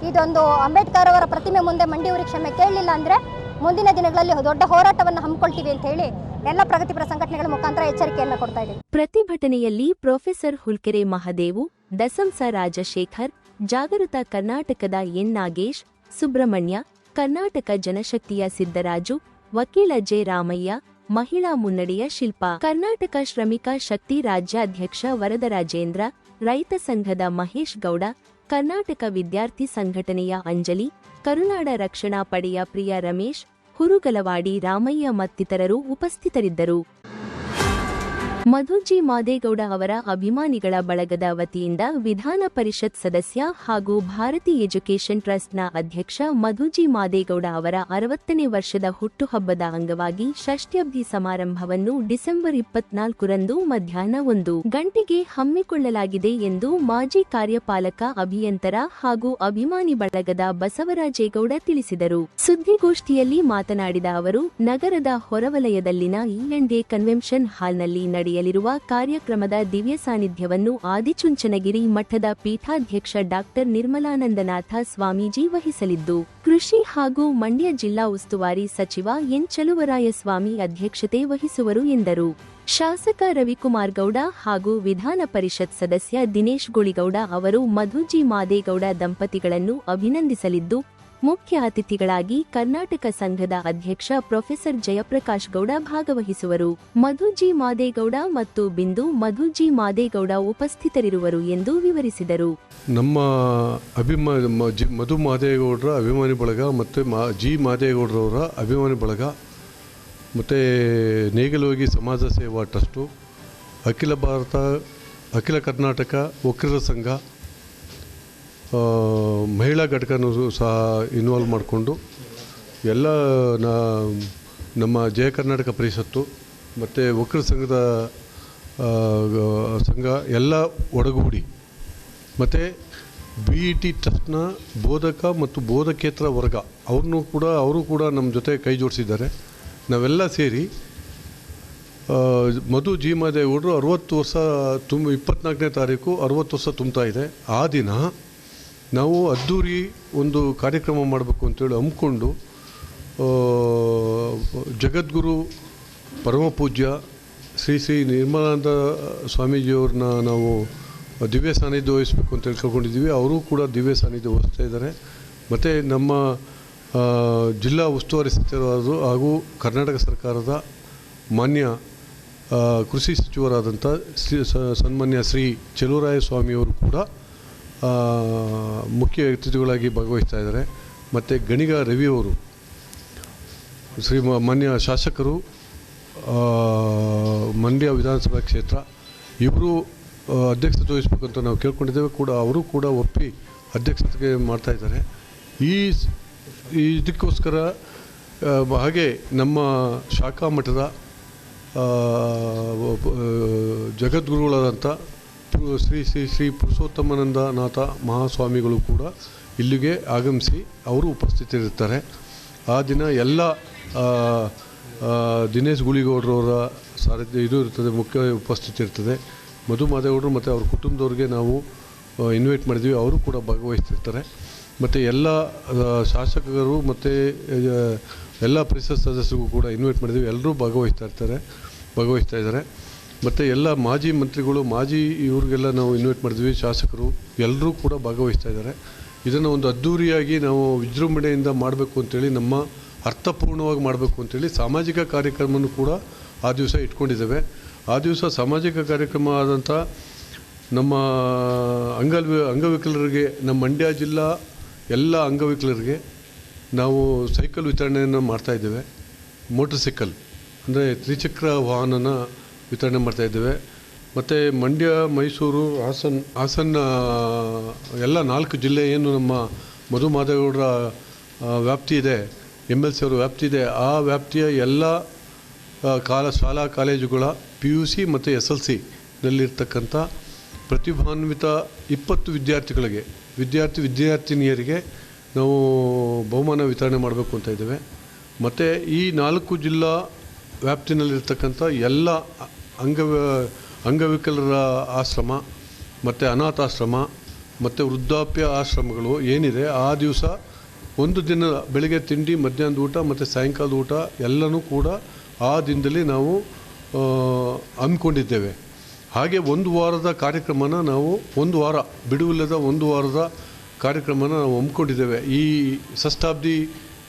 G: ಇದೊಂದು ಅಂಬೇಡ್ಕರ್ ಅವರ ಪ್ರತಿಮೆ ಮುಂದೆ ಮಂಡಿಯೂರಿ ಕ್ಷಮೆ ಕೇಳಲಿಲ್ಲ ಅಂದರೆ ಮುಂದಿನ ದಿನಗಳಲ್ಲಿ ದೊಡ್ಡ ಹೋರಾಟವನ್ನು ಹಮ್ಮಿಕೊಳ್ತೀವಿ ಅಂತ ಹೇಳಿ ಎಲ್ಲ ಪ್ರಗತಿಪರ ಸಂಘಟನೆಗಳ ಮುಖಾಂತರ ಎಚ್ಚರಿಕೆಯನ್ನು ಕೊಡ್ತಾ ಇದ್ದೀವಿ.
A: ಪ್ರತಿಭಟನೆಯಲ್ಲಿ ಪ್ರೊಫೆಸರ್ ಹುಲ್ಕೆರೆ ಮಹದೇವು ದಸಂಸ ರಾಜಶೇಖರ್, ಜಾಗೃತ ಕರ್ನಾಟಕದ ಎನ್ ನಾಗೇಶ್, ಸುಬ್ರಹ್ಮಣ್ಯ, ಕರ್ನಾಟಕ ಜನಶಕ್ತಿಯ ಸಿದ್ದರಾಜು, ವಕೀಲ ಜೆ ರಾಮಯ್ಯ ಮಹಿಳಾ ಮುನ್ನಡೆಯ ಶಿಲ್ಪ. ಕರ್ನಾಟಕ ಶ್ರಮಿಕ ಶಕ್ತಿ ರಾಜ್ಯಾಧ್ಯಕ್ಷ ವರದರಾಜೇಂದ್ರ, ರೈತ ಸಂಘದ ಮಹೇಶ್ ಗೌಡ, ಕರ್ನಾಟಕ ವಿದ್ಯಾರ್ಥಿ ಸಂಘಟನೆಯ ಅಂಜಲಿ, ಕರುನಾಡ ರಕ್ಷಣಾ ಪಡೆಯ ಪ್ರಿಯ ರಮೇಶ್, ಹುರುಗಲವಾಡಿ ರಾಮಯ್ಯ ಮತ್ತಿತರರು ಉಪಸ್ಥಿತರಿದ್ದರು. ಮಧುಜಿ ಮಾದೇಗೌಡ ಅವರ ಅಭಿಮಾನಿಗಳ ಬಳಗದ ವತಿಯಿಂದ ವಿಧಾನ ಪರಿಷತ್ ಸದಸ್ಯ ಹಾಗೂ ಭಾರತಿ ಎಜುಕೇಷನ್ ಟ್ರಸ್ಟ್ನ ಅಧ್ಯಕ್ಷ ಮಧುಜಿ ಮಾದೇಗೌಡ ಅವರ ಅರವತ್ತನೇ ವರ್ಷದ ಹುಟ್ಟುಹಬ್ಬದ ಅಂಗವಾಗಿ ಷಷ್ಠ್ಯಬ್ಧಿ ಸಮಾರಂಭವನ್ನು ಡಿಸೆಂಬರ್ ಇಪ್ಪತ್ನಾಲ್ಕರಂದು ಮಧ್ಯಾಹ್ನ ಒಂದು ಗಂಟೆಗೆ ಹಮ್ಮಿಕೊಳ್ಳಲಾಗಿದೆ ಎಂದು ಮಾಜಿ ಕಾರ್ಯಪಾಲಕ ಅಭಿಯಂತರ ಹಾಗೂ ಅಭಿಮಾನಿ ಬಳಗದ ಬಸವರಾಜೇಗೌಡ ತಿಳಿಸಿದರು. ಸುದ್ದಿಗೋಷ್ಠಿಯಲ್ಲಿ ಮಾತನಾಡಿದ ಅವರು, ನಗರದ ಹೊರವಲಯದಲ್ಲಿನ ಇಎಂಡೆ ಕನ್ವೆನ್ಷನ್ ಹಾಲ್ನಲ್ಲಿ ನಡೆಯಲಿರುವ ಕಾರ್ಯಕ್ರಮದ ದಿವ್ಯ ಸಾನ್ನಿಧ್ಯವನ್ನು ಆದಿಚುಂಚನಗಿರಿ ಮಠದ ಪೀಠಾಧ್ಯಕ್ಷ ಡಾಕ್ಟರ್ ನಿರ್ಮಲಾನಂದನಾಥ ಸ್ವಾಮೀಜಿ ವಹಿಸಲಿದ್ದು, ಕೃಷಿ ಹಾಗೂ ಮಂಡ್ಯ ಜಿಲ್ಲಾ ಉಸ್ತುವಾರಿ ಸಚಿವ ಎನ್ ಚಲುವರಾಯಸ್ವಾಮಿ ಅಧ್ಯಕ್ಷತೆ ವಹಿಸುವರು ಎಂದರು. ಶಾಸಕ ರವಿಕುಮಾರ್ ಗೌಡ ಹಾಗೂ ವಿಧಾನ ಪರಿಷತ್ ಸದಸ್ಯ ದಿನೇಶ್ ಗುಳಿಗೌಡ ಅವರು ಮಧುಜಿ ಮಾದೇಗೌಡ ದಂಪತಿಗಳನ್ನು ಅಭಿನಂದಿಸಲಿದ್ದು ಮುಖ್ಯ ಅತಿಥಿಗಳಾಗಿ ಕರ್ನಾಟಕ ಸಂಘದ ಅಧ್ಯಕ್ಷ ಪ್ರೊಫೆಸರ್ ಜಯಪ್ರಕಾಶ್ ಗೌಡ ಭಾಗವಹಿಸುವರು. ಮಧುಜಿ ಮಾದೇಗೌಡ ಮತ್ತು ಬಿಂದು ಮಧುಜಿ ಮಾದೇಗೌಡ ಉಪಸ್ಥಿತರಿರುವರು ಎಂದು ವಿವರಿಸಿದರು.
H: ನಮ್ಮ ಅಭಿಮಾನ ಮಧು ಮಾದೇಗೌಡರ ಅಭಿಮಾನಿ ಬಳಗ ಮತ್ತು ಜಿ ಮಾದೇಗೌಡರವರ ಅಭಿಮಾನಿ ಬಳಗ ಮತ್ತು ನೇಗಲೋಗಿ ಸಮಾಜ ಸೇವಾ ಟ್ರಸ್ಟು, ಅಖಿಲ ಭಾರತ, ಅಖಿಲ ಕರ್ನಾಟಕ ವಕೀಲರ ಸಂಘ ಮಹಿಳಾ ಘಟಕನೂ ಸಹ ಇನ್ವಾಲ್ವ್ ಮಾಡಿಕೊಂಡು ಎಲ್ಲ ನಮ್ಮ ಜಯ ಕರ್ನಾಟಕ ಪರಿಷತ್ತು ಮತ್ತು ವಕೀಲರ ಸಂಘದ ಸಂಘ ಎಲ್ಲ ಒಡಗೂಡಿ ಮತ್ತು ಬಿ ಇ ಟಿ ಟ್ರಸ್ಟ್ನ ಬೋಧಕ ಮತ್ತು ಬೋಧಕೇತರ ವರ್ಗ ಅವ್ರನ್ನೂ ಕೂಡ, ಅವರು ಕೂಡ ನಮ್ಮ ಜೊತೆ ಕೈ ಜೋಡಿಸಿದ್ದಾರೆ. ನಾವೆಲ್ಲ ಸೇರಿ ಮಧು ಜಿ ಮಾದೇಗೌಡರು ಅರುವತ್ತು ವರ್ಷ ತುಂಬ, ಇಪ್ಪತ್ನಾಲ್ಕನೇ ತಾರೀಕು ಅರುವತ್ತು ವರ್ಷ ತುಂಬ್ತಾ ಇದೆ. ಆ ದಿನ ನಾವು ಅದ್ದೂರಿ ಒಂದು ಕಾರ್ಯಕ್ರಮ ಮಾಡಬೇಕು ಅಂತೇಳಿ ಹಮ್ಮಿಕೊಂಡು ಜಗದ್ಗುರು ಪರಮ ಪೂಜ್ಯ ಶ್ರೀ ಶ್ರೀ ನಿರ್ಮಲಾನಂದ ಸ್ವಾಮೀಜಿಯವ್ರನ್ನ ನಾವು ದಿವ್ಯ ಸಾನ್ನಿಧ್ಯ ವಹಿಸ್ಬೇಕು ಅಂತ ತಿಳ್ಕೊಂಡಿದ್ದೀವಿ ಅವರು ಕೂಡ ದಿವ್ಯ ಸಾನ್ನಿಧ್ಯ ವಹಿಸ್ತಾ ಇದ್ದಾರೆ. ಮತ್ತು ನಮ್ಮ ಜಿಲ್ಲಾ ಉಸ್ತುವಾರಿ ಸಚಿವರಾದರು ಹಾಗೂ ಕರ್ನಾಟಕ ಸರ್ಕಾರದ ಮಾನ್ಯ ಕೃಷಿ ಸಚಿವರಾದಂಥ ಶ್ರೀ ಸನ್ಮಾನ್ಯ ಶ್ರೀ ಚೆಲುವರಾಯ ಸ್ವಾಮಿಯವರು ಕೂಡ ಮುಖ್ಯ ಅತಿಥಿಗಳಾಗಿ ಭಾಗವಹಿಸ್ತಾ ಇದ್ದಾರೆ. ಮತ್ತು ಗಣಿಗ ರವಿಯವರು ಶ್ರೀ ಮಾನ್ಯ ಶಾಸಕರು ಮಂಡ್ಯ ವಿಧಾನಸಭಾ ಕ್ಷೇತ್ರ ಇಬ್ಬರು ಅಧ್ಯಕ್ಷತೆ ವಹಿಸ್ಬೇಕಂತ ನಾವು ಕೇಳ್ಕೊಂಡಿದ್ದೇವೆ. ಕೂಡ ಅವರು ಕೂಡ ಒಪ್ಪಿ ಅಧ್ಯಕ್ಷತೆಗೆ ಮಾಡ್ತಾ ಇದ್ದಾರೆ. ಈ ಇದಕ್ಕೋಸ್ಕರ ಹಾಗೆ ನಮ್ಮ ಶಾಖಾ ಮಠದ ಜಗದ್ಗುರುಗಳಾದಂಥ ಶ್ರೀ ಶ್ರೀ ಶ್ರೀ ಪುರುಷೋತ್ತಮಾನಂದನಾಥ ಮಹಾಸ್ವಾಮಿಗಳು ಕೂಡ ಇಲ್ಲಿಗೆ ಆಗಮಿಸಿ ಅವರು ಉಪಸ್ಥಿತರಿರ್ತಾರೆ ಆ ದಿನ ಎಲ್ಲ ದಿನೇಶ್ ಗುಳಿಗೌಡ್ರವರ ಸಾರಥ್ಯ ಇದು ಇರ್ತದೆ, ಮುಖ್ಯ ಉಪಸ್ಥಿತಿ ಇರ್ತದೆ ಮಧು ಮಾದೇಗೌಡರು ಮತ್ತು ಅವ್ರ ಕುಟುಂಬದವ್ರಿಗೆ ನಾವು ಇನ್ವೈಟ್ ಮಾಡಿದ್ವಿ ಅವರು ಕೂಡ ಭಾಗವಹಿಸ್ತಿರ್ತಾರೆ. ಮತ್ತು ಎಲ್ಲ ಶಾಸಕರು ಮತ್ತು ಎಲ್ಲ ಪರಿಷತ್ ಸದಸ್ಯರಿಗೂ ಕೂಡ ಇನ್ವೈಟ್ ಮಾಡಿದ್ವಿ ಎಲ್ಲರೂ ಭಾಗವಹಿಸ್ತಾ ಇರ್ತಾರೆ, ಭಾಗವಹಿಸ್ತಾ ಇದ್ದಾರೆ. ಮತ್ತು ಎಲ್ಲ ಮಾಜಿ ಮಂತ್ರಿಗಳು, ಮಾಜಿ ಇವ್ರಿಗೆಲ್ಲ ನಾವು ಇನ್ವೈಟ್ ಮಾಡಿದ್ವಿ, ಶಾಸಕರು ಎಲ್ಲರೂ ಕೂಡ ಭಾಗವಹಿಸ್ತಾ ಇದ್ದಾರೆ. ಇದನ್ನು ಒಂದು ಅದ್ಧೂರಿಯಾಗಿ ನಾವು ವಿಜೃಂಭಣೆಯಿಂದ ಮಾಡಬೇಕು ಅಂತೇಳಿ, ನಮ್ಮ ಅರ್ಥಪೂರ್ಣವಾಗಿ ಮಾಡಬೇಕು ಅಂತೇಳಿ ಸಾಮಾಜಿಕ ಕಾರ್ಯಕ್ರಮವನ್ನು ಕೂಡ ಆ ದಿವಸ ಇಟ್ಕೊಂಡಿದ್ದೇವೆ. ಆ ದಿವಸ ಸಾಮಾಜಿಕ ಕಾರ್ಯಕ್ರಮ ಆದಂಥ ನಮ್ಮ ಅಂಗಲ್ ಅಂಗವಿಕಲರಿಗೆ, ನಮ್ಮ ಮಂಡ್ಯ ಜಿಲ್ಲಾ ಎಲ್ಲ ಅಂಗವಿಕಲರಿಗೆ ನಾವು ಸೈಕಲ್ ವಿತರಣೆಯನ್ನು ಮಾಡ್ತಾಯಿದ್ದೇವೆ ಮೋಟರ್ ಸೈಕಲ್ ಅಂದರೆ ತ್ರಿಚಕ್ರ ವಾಹನನ ವಿತರಣೆ ಮಾಡ್ತಾ ಇದ್ದೇವೆ. ಮತ್ತು ಮಂಡ್ಯ, ಮೈಸೂರು, ಹಾಸನ್, ಹಾಸನ, ಎಲ್ಲ ನಾಲ್ಕು ಜಿಲ್ಲೆ ಏನು ನಮ್ಮ ಮಧು ಮಾದೇಗೌಡರ ವ್ಯಾಪ್ತಿ ಇದೆ ಎಂ ಎಲ್ ಸಿ ಅವರ ವ್ಯಾಪ್ತಿ ಇದೆ, ಆ ವ್ಯಾಪ್ತಿಯ ಎಲ್ಲ ಕಾಲ, ಶಾಲಾ ಕಾಲೇಜುಗಳ ಪಿ ಯು ಸಿ ಮತ್ತು ಎಸ್ ಎಲ್ ಸಿನಲ್ಲಿರ್ತಕ್ಕಂಥ ಪ್ರತಿಭಾನ್ವಿತ ಇಪ್ಪತ್ತು ವಿದ್ಯಾರ್ಥಿಗಳಿಗೆ, ವಿದ್ಯಾರ್ಥಿ ವಿದ್ಯಾರ್ಥಿನಿಯರಿಗೆ ನಾವು ಬಹುಮಾನ ವಿತರಣೆ ಮಾಡಬೇಕು ಅಂತ ಇದ್ದೇವೆ. ಮತ್ತು ಈ ನಾಲ್ಕು ಜಿಲ್ಲಾ ವ್ಯಾಪ್ತಿನಲ್ಲಿರ್ತಕ್ಕಂಥ ಎಲ್ಲ ಅಂಗ ಅಂಗವಿಕಲರ ಆಶ್ರಮ, ಮತ್ತು ಅನಾಥಾಶ್ರಮ, ಮತ್ತು ವೃದ್ಧಾಪ್ಯ ಆಶ್ರಮಗಳು ಏನಿದೆ, ಆ ದಿವಸ ಒಂದು ದಿನ ಬೆಳಗ್ಗೆ ತಿಂಡಿ, ಮಧ್ಯಾಹ್ನದ ಊಟ, ಮತ್ತು ಸಾಯಂಕಾಲದ ಊಟ ಎಲ್ಲನೂ ಕೂಡ ಆ ದಿನದಲ್ಲಿ ನಾವು ಹಮ್ಮಿಕೊಂಡಿದ್ದೇವೆ. ಹಾಗೆ ಒಂದು ವಾರದ ಕಾರ್ಯಕ್ರಮನ ನಾವು, ಒಂದು ವಾರ, ಬಿಡುವಿಲ್ಲದ ಒಂದು ವಾರದ ಕಾರ್ಯಕ್ರಮನ ನಾವು ಹಮ್ಮಿಕೊಂಡಿದ್ದೇವೆ. ಈ ಷಷ್ಠಾಬ್ದಿ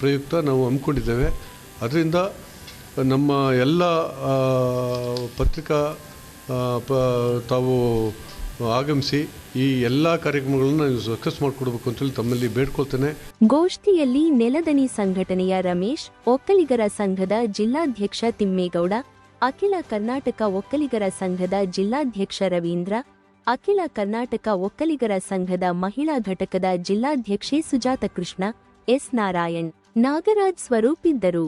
H: ಪ್ರಯುಕ್ತ ನಾವು ಹಮ್ಮಿಕೊಂಡಿದ್ದೇವೆ. ಅದರಿಂದ ನಮ್ಮ ಎಲ್ಲ ಪತ್ರಿಕಾ ಪ, ತಾವು ಆಗಮಿಸಿ ಈ ಎಲ್ಲ ಕಾರ್ಯಕ್ರಮಗಳನ್ನು ಸಕ್ಸಸ್ ಮಾಡಿಕೊಡ್ಬೇಕು ಅಂತೇಳಿ ತಮ್ಮಲ್ಲಿ ಬೇಡ್ಕೊಳ್ತೇನೆ.
A: ಗೋಷ್ಠಿಯಲ್ಲಿ ನೆಲದನಿ ಸಂಘಟನೆಯ ರಮೇಶ್, ಒಕ್ಕಲಿಗರ ಸಂಘದ ಜಿಲ್ಲಾಧ್ಯಕ್ಷ ತಿಮ್ಮೇಗೌಡ, ಅಖಿಲ ಕರ್ನಾಟಕ ಒಕ್ಕಲಿಗರ ಸಂಘದ ಜಿಲ್ಲಾಧ್ಯಕ್ಷ ರವೀಂದ್ರ, ಅಖಿಲ ಕರ್ನಾಟಕ ಒಕ್ಕಲಿಗರ ಸಂಘದ ಮಹಿಳಾ ಘಟಕದ ಜಿಲ್ಲಾಧ್ಯಕ್ಷೆ ಸುಜಾತ ಕೃಷ್ಣ, ಎಸ್ ನಾರಾಯಣ್, ನಾಗರಾಜ್ ಸ್ವರೂಪ್ ಇದ್ದರು.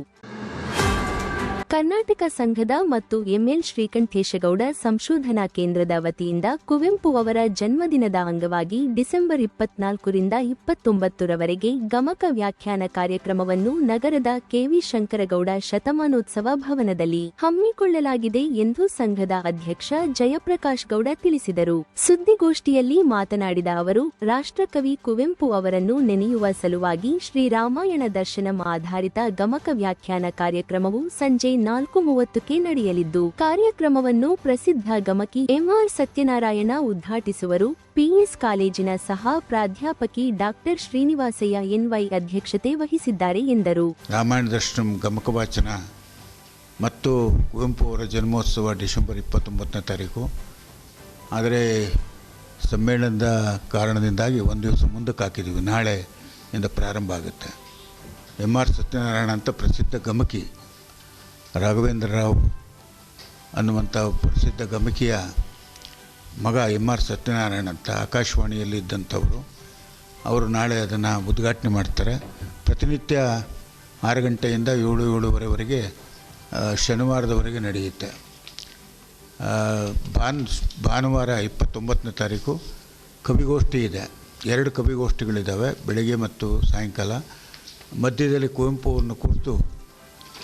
A: ಕರ್ನಾಟಕ ಸಂಘದ ಮತ್ತು ಎಂಎಲ್ ಶ್ರೀಕಂಠೇಶಗೌಡ ಸಂಶೋಧನಾ ಕೇಂದ್ರದ ವತಿಯಿಂದ ಕುವೆಂಪು ಅವರ ಜನ್ಮದಿನದ ಅಂಗವಾಗಿ ಡಿಸೆಂಬರ್ ಇಪ್ಪತ್ನಾಲ್ಕರಿಂದ ಇಪ್ಪತ್ತೊಂಬತ್ತರವರೆಗೆ ಗಮಕ ವ್ಯಾಖ್ಯಾನ ಕಾರ್ಯಕ್ರಮವನ್ನು ನಗರದ ಕೆವಿ ಶಂಕರಗೌಡ ಶತಮಾನೋತ್ಸವ ಭವನದಲ್ಲಿ ಹಮ್ಮಿಕೊಳ್ಳಲಾಗಿದೆ ಎಂದು ಸಂಘದ ಅಧ್ಯಕ್ಷ ಜಯಪ್ರಕಾಶ್ ಗೌಡ ತಿಳಿಸಿದರು. ಸುದ್ದಿಗೋಷ್ಠಿಯಲ್ಲಿ ಮಾತನಾಡಿದ ಅವರು, ರಾಷ್ಟ್ರಕವಿ ಕುವೆಂಪು ಅವರನ್ನು ನೆನೆಯುವ ಸಲುವಾಗಿ ಶ್ರೀರಾಮಾಯಣ ದರ್ಶನಂ ಆಧಾರಿತ ಗಮಕ ವ್ಯಾಖ್ಯಾನ ಕಾರ್ಯಕ್ರಮವು ಸಂಜೆ ನಾಲ್ಕು ಮೂವತ್ತಕ್ಕೆ ನಡೆಯಲಿದ್ದು, ಕಾರ್ಯಕ್ರಮವನ್ನು ಪ್ರಸಿದ್ಧ ಗಮಕಿ ಎಂಆರ್ ಸತ್ಯನಾರಾಯಣ ಉದ್ಘಾಟಿಸುವರು. ಪಿಎಸ್ ಕಾಲೇಜಿನ ಸಹ ಪ್ರಾಧ್ಯಾಪಕಿ ಡಾಕ್ಟರ್ ಶ್ರೀನಿವಾಸಯ್ಯ ಎನ್ವೈ ಅಧ್ಯಕ್ಷತೆ ವಹಿಸಿದ್ದಾರೆ ಎಂದರು.
I: ರಾಮಾಯಣ ದರ್ಶನ ಗಮಕ ವಾಚನ ಮತ್ತು ಕುವೆಂಪು ಅವರ ಜನ್ಮೋತ್ಸವ ಡಿಸೆಂಬರ್ ಇಪ್ಪತ್ತೊಂಬತ್ತನೇ ತಾರೀಕು. ಆದರೆ ಸಮ್ಮೇಳನದ ಕಾರಣದಿಂದಾಗಿ ಒಂದು ದಿವಸ ಮುಂದಕ್ಕೆ ಹಾಕಿದ್ದೀವಿ ನಾಳೆಯಿಂದ ಪ್ರಾರಂಭ ಆಗುತ್ತೆ. ಎಂ ಆರ್ ಸತ್ಯನಾರಾಯಣ ಅಂತ ಪ್ರಸಿದ್ಧ ಗಮಕಿ ರಾಘವೇಂದ್ರ ರಾವ್ ಅನ್ನುವಂಥ ಪ್ರಸಿದ್ಧ ಗಮಕಿಯ ಮಗ ಎಂ ಆರ್ ಸತ್ಯನಾರಾಯಣ ಅಂತ ಆಕಾಶವಾಣಿಯಲ್ಲಿ ಇದ್ದಂಥವರು ಅವರು ನಾಳೆ ಅದನ್ನು ಉದ್ಘಾಟನೆ ಮಾಡ್ತಾರೆ. ಪ್ರತಿನಿತ್ಯ ಆರು ಗಂಟೆಯಿಂದ ಏಳು, ಏಳುವರೆವರೆಗೆ ಶನಿವಾರದವರೆಗೆ ನಡೆಯುತ್ತೆ. ಭಾನ್, ಭಾನುವಾರ ಇಪ್ಪತ್ತೊಂಬತ್ತನೇ ತಾರೀಕು ಕವಿಗೋಷ್ಠಿ ಇದೆ. ಎರಡು ಕವಿಗೋಷ್ಠಿಗಳಿದ್ದಾವೆ, ಬೆಳಗ್ಗೆ ಮತ್ತು ಸಾಯಂಕಾಲ. ಮಧ್ಯದಲ್ಲಿ ಕುವೆಂಪು ಅವರನ್ನು ಕುರಿತು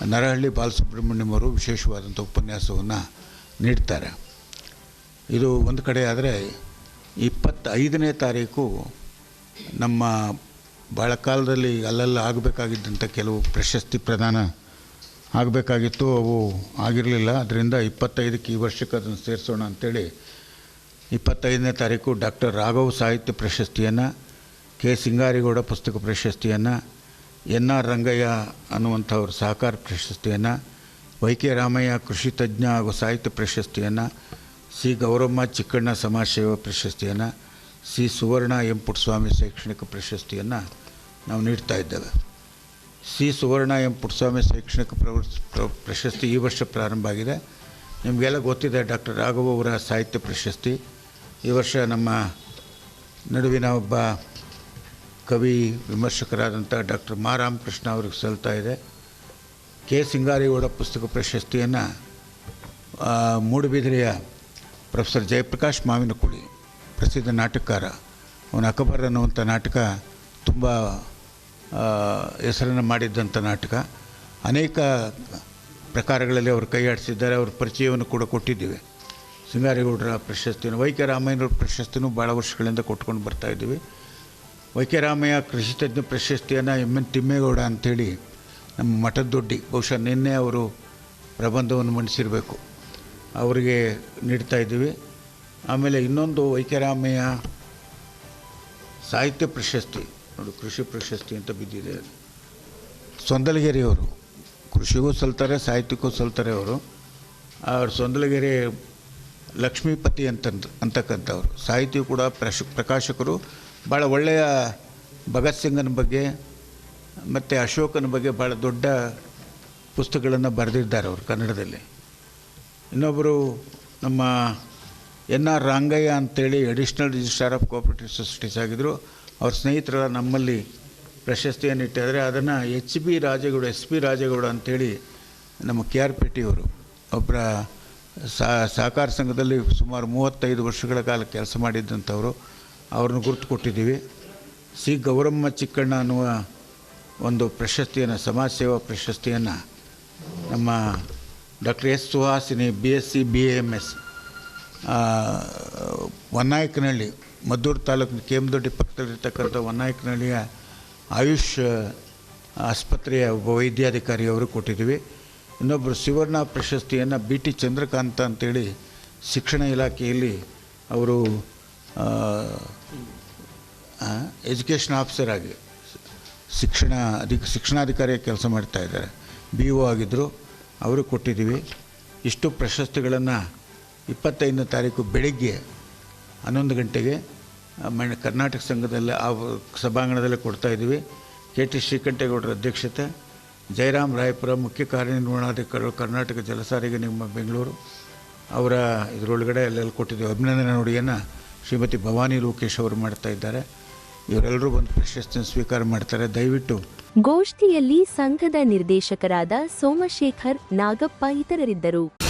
I: ನರಹಳ್ಳಿ ಬಾಲಸುಬ್ರಹ್ಮಣ್ಯಂ ಅವರು ವಿಶೇಷವಾದಂಥ ಉಪನ್ಯಾಸವನ್ನು ನೀಡ್ತಾರೆ. ಇದು ಒಂದು ಕಡೆ ಆದರೆ ಇಪ್ಪತ್ತೈದನೇ ತಾರೀಕು ನಮ್ಮ ಭಾಳ ಕಾಲದಲ್ಲಿ ಅಲ್ಲೆಲ್ಲ ಆಗಬೇಕಾಗಿದ್ದಂಥ ಕೆಲವು ಪ್ರಶಸ್ತಿ ಪ್ರದಾನ ಆಗಬೇಕಾಗಿತ್ತು, ಅವು ಆಗಿರಲಿಲ್ಲ. ಅದರಿಂದ ಇಪ್ಪತ್ತೈದಕ್ಕೆ ಈ ವರ್ಷಕ್ಕೆ ಅದನ್ನು ಸೇರಿಸೋಣ ಅಂಥೇಳಿ ಇಪ್ಪತ್ತೈದನೇ ತಾರೀಕು ಡಾಕ್ಟರ್ ರಾಘವ್ ಸಾಹಿತ್ಯ ಪ್ರಶಸ್ತಿಯನ್ನು, ಕೆ ಸಿಂಗಾರಿಗೌಡ ಪುಸ್ತಕ ಪ್ರಶಸ್ತಿಯನ್ನು ಎನ್ ಆರ್ ರಂಗಯ್ಯ ಅನ್ನುವಂಥವ್ರ ಸಹಕಾರ ಪ್ರಶಸ್ತಿಯನ್ನು, ವೈ ಕೆ ರಾಮಯ್ಯ ಕೃಷಿ ತಜ್ಞ ಹಾಗೂ ಸಾಹಿತ್ಯ ಪ್ರಶಸ್ತಿಯನ್ನು, ಸಿ ಗೌರಮ್ಮ ಚಿಕ್ಕಣ್ಣ ಸಮಾಜ ಸೇವಾ ಪ್ರಶಸ್ತಿಯನ್ನು, ಸಿ ಸುವರ್ಣ ಎಂ ಸ್ವಾಮಿ ಶೈಕ್ಷಣಿಕ ಪ್ರಶಸ್ತಿಯನ್ನು ನಾವು ನೀಡ್ತಾ ಇದ್ದೇವೆ. ಸಿ ಸುವರ್ಣ ಎಂ ಪುಟ್ಟಸ್ವಾಮಿ ಶೈಕ್ಷಣಿಕ ಪ್ರಶಸ್ತಿ ಈ ವರ್ಷ ಪ್ರಾರಂಭ ಆಗಿದೆ. ನಿಮಗೆಲ್ಲ ಗೊತ್ತಿದೆ ಡಾಕ್ಟರ್ ರಾಘವ ಅವರ ಸಾಹಿತ್ಯ ಪ್ರಶಸ್ತಿ. ಈ ವರ್ಷ ನಮ್ಮ ನಡುವಿನ ಒಬ್ಬ ಕವಿ ವಿಮರ್ಶಕರಾದಂಥ ಡಾಕ್ಟರ್ ಮಾ ರಾಮಕೃಷ್ಣ ಅವ್ರಿಗೆ ಸಲ್ತಾ ಇದೆ. ಕೆ ಸಿಂಗಾರಿಗೌಡ ಪುಸ್ತಕ ಪ್ರಶಸ್ತಿಯನ್ನು ಮೂಡುಬಿದಿರೆಯ ಪ್ರೊಫೆಸರ್ ಜಯಪ್ರಕಾಶ್ ಮಾವಿನಕುಳಿ, ಪ್ರಸಿದ್ಧ ನಾಟಕಕಾರ. ಅವನ ಅಕಬರ್ ಅನ್ನುವಂಥ ನಾಟಕ ತುಂಬ ಹೆಸರನ್ನು ಮಾಡಿದ್ದಂಥ ನಾಟಕ. ಅನೇಕ ಪ್ರಕಾರಗಳಲ್ಲಿ ಅವರು ಕೈಯಾಡಿಸಿದ್ದಾರೆ, ಅವ್ರ ಪರಿಚಯವನ್ನು ಕೂಡ ಕೊಟ್ಟಿದ್ದೀವಿ. ಸಿಂಗಾರಿಗೌಡರ ಪ್ರಶಸ್ತಿಯನ್ನು, ವೈ ಕೆ ರಾಮಯ್ಯನವ್ರ ಪ್ರಶಸ್ತಿನೂ ಭಾಳ ವರ್ಷಗಳಿಂದ ಕೊಟ್ಕೊಂಡು ಬರ್ತಾ ಇದ್ದೀವಿ ವೈ ಕೃಷಿ ತಜ್ಞ ಪ್ರಶಸ್ತಿಯನ್ನು ಎಂ ಎನ್ ತಿಮ್ಮೇಗೌಡ ಅಂಥೇಳಿ ನಮ್ಮ ಮಠದ ದೊಡ್ಡಿ, ಬಹುಶಃ ನಿನ್ನೆ ಅವರು ಪ್ರಬಂಧವನ್ನು ಮಂಡಿಸಿರಬೇಕು. ಅವರಿಗೆ ನೀಡ್ತಾ ಇದ್ದೀವಿ. ಆಮೇಲೆ ಇನ್ನೊಂದು ವೈಕ್ಯರಾಮಯ್ಯ ಸಾಹಿತ್ಯ ಪ್ರಶಸ್ತಿ, ನೋಡಿ ಕೃಷಿ ಪ್ರಶಸ್ತಿ ಅಂತ ಬಿದ್ದಿದೆ ಸೊಂದಲಗಿರಿಯವರು, ಕೃಷಿಗೂ ಸಲ್ತಾರೆ, ಸಾಹಿತ್ಯಕ್ಕೂ ಸಲ್ತಾರೆ ಅವರು. ಅವರು ಸೊಂದಲಗಿರಿ ಲಕ್ಷ್ಮೀಪತಿ ಅಂತ ಅಂತಕ್ಕಂಥವ್ರು. ಸಾಹಿತ್ಯ ಕೂಡ ಪ್ರಶ, ಪ್ರಕಾಶಕರು ಭಾಳ ಒಳ್ಳೆಯ ಭಗತ್ ಸಿಂಗನ ಬಗ್ಗೆ ಮತ್ತು ಅಶೋಕನ ಬಗ್ಗೆ ಭಾಳ ದೊಡ್ಡ ಪುಸ್ತಕಗಳನ್ನು ಬರೆದಿದ್ದಾರೆ ಅವರು ಕನ್ನಡದಲ್ಲಿ. ಇನ್ನೊಬ್ಬರು ನಮ್ಮ ಎನ್ ಆರ್ ರಾಂಗಯ್ಯ ಅಂತೇಳಿ additional registrar of cooperative societies ಆಗಿದ್ದರು ಅವ್ರ ಸ್ನೇಹಿತರ ನಮ್ಮಲ್ಲಿ ಪ್ರಶಸ್ತಿಯನ್ನು ಇಟ್ಟಿದ್ದಾರೆ. ಅದನ್ನು H B Rajegowda S P Rajegowda ಅಂತೇಳಿ ನಮ್ಮ ಕೆ ಆರ್ ಪೇಟೆಯವರು ಒಬ್ಬರ ಸಹಕಾರ ಸಂಘದಲ್ಲಿ ಸುಮಾರು ಮೂವತ್ತೈದು ವರ್ಷಗಳ ಕಾಲ ಕೆಲಸ ಮಾಡಿದ್ದಂಥವರು. ಅವ್ರನ್ನ ಗುರುತು ಕೊಟ್ಟಿದ್ದೀವಿ. ಸಿ. ಗೌರಮ್ಮ ಚಿಕ್ಕಣ್ಣ ಅನ್ನುವ ಒಂದು ಪ್ರಶಸ್ತಿಯನ್ನು, ಸಮಾಜ ಸೇವಾ ಪ್ರಶಸ್ತಿಯನ್ನು ನಮ್ಮ doctor S Suhasini, B. S. C. B. M S. Honnayakanahalli, Maddur ತಾಲೂಕಿನ ಕೇಮದೊಡ್ಡಿ ಪಕ್ಕದಲ್ಲಿರ್ತಕ್ಕಂಥ ಹೊನ್ನಾಯಕನಹಳ್ಳಿಯ ಆಯುಷ್, ಆಸ್ಪತ್ರೆಯ ಒಬ್ಬ ವೈದ್ಯಾಧಿಕಾರಿ ಅವರು ಕೊಟ್ಟಿದ್ದೀವಿ. ಇನ್ನೊಬ್ಬರು ಸುವರ್ಣ ಪ್ರಶಸ್ತಿಯನ್ನು ಬಿ. ಟಿ. ಚಂದ್ರಕಾಂತ ಅಂತೇಳಿ ಶಿಕ್ಷಣ ಇಲಾಖೆಯಲ್ಲಿ ಅವರು ಎಜುಕೇಷನ್ ಆಫೀಸರ್ ಆಗಿ ಶಿಕ್ಷಣ ಅಧಿಕ ಶಿಕ್ಷಣಾಧಿಕಾರಿಯಾಗಿ ಕೆಲಸ ಮಾಡ್ತಾ ಇದ್ದಾರೆ. ಬಿ ಒ ಆಗಿದ್ದರು ಅವರು ಕೊಟ್ಟಿದ್ದೀವಿ. ಇಷ್ಟು ಪ್ರಶಸ್ತಿಗಳನ್ನು ಇಪ್ಪತ್ತೈದನೇ ತಾರೀಕು ಬೆಳಿಗ್ಗೆ ಹನ್ನೊಂದು ಗಂಟೆಗೆ ಮಣ್ಣ ಕರ್ನಾಟಕ ಸಂಘದಲ್ಲಿ ಆ ಸಭಾಂಗಣದಲ್ಲೇ ಕೊಡ್ತಾ ಇದ್ದೀವಿ. ಕೆ ಟಿ ಶ್ರೀಕಂಠೇಗೌಡರ ಅಧ್ಯಕ್ಷತೆ ಜಯರಾಮ್ ರಾಯಪುರ ಮುಖ್ಯ ಕಾರ್ಯನಿರ್ವಹಣಾಧಿಕಾರಿಗಳು ಕರ್ನಾಟಕ ಜಲಸಾರಿಗೆ ನಿಗಮ ಬೆಂಗಳೂರು ಅವರ ಇದರೊಳಗಡೆ ಅಲ್ಲೆಲ್ಲಿ ಕೊಟ್ಟಿದ್ದೀವಿ. ಅಭಿನಂದನೆ ನುಡಿಯನ್ನು ಶ್ರೀಮತಿ ಭವಾನಿ ಲೋಕೇಶ್ ಅವರು ಮಾಡ್ತಾ ಇದ್ದಾರೆ. ಇವರೆಲ್ಲರೂ ಬಂದು ಪ್ರಶಸ್ತಿಯನ್ನು ಸ್ವೀಕಾರ ಮಾಡ್ತಾರೆ. ದಯವಿಟ್ಟು.
A: ಗೋಷ್ಠಿಯಲ್ಲಿ ಸಂಘದ ನಿರ್ದೇಶಕರಾದ ಸೋಮಶೇಖರ್, ನಾಗಪ್ಪ ಇತರರಿದ್ದರು.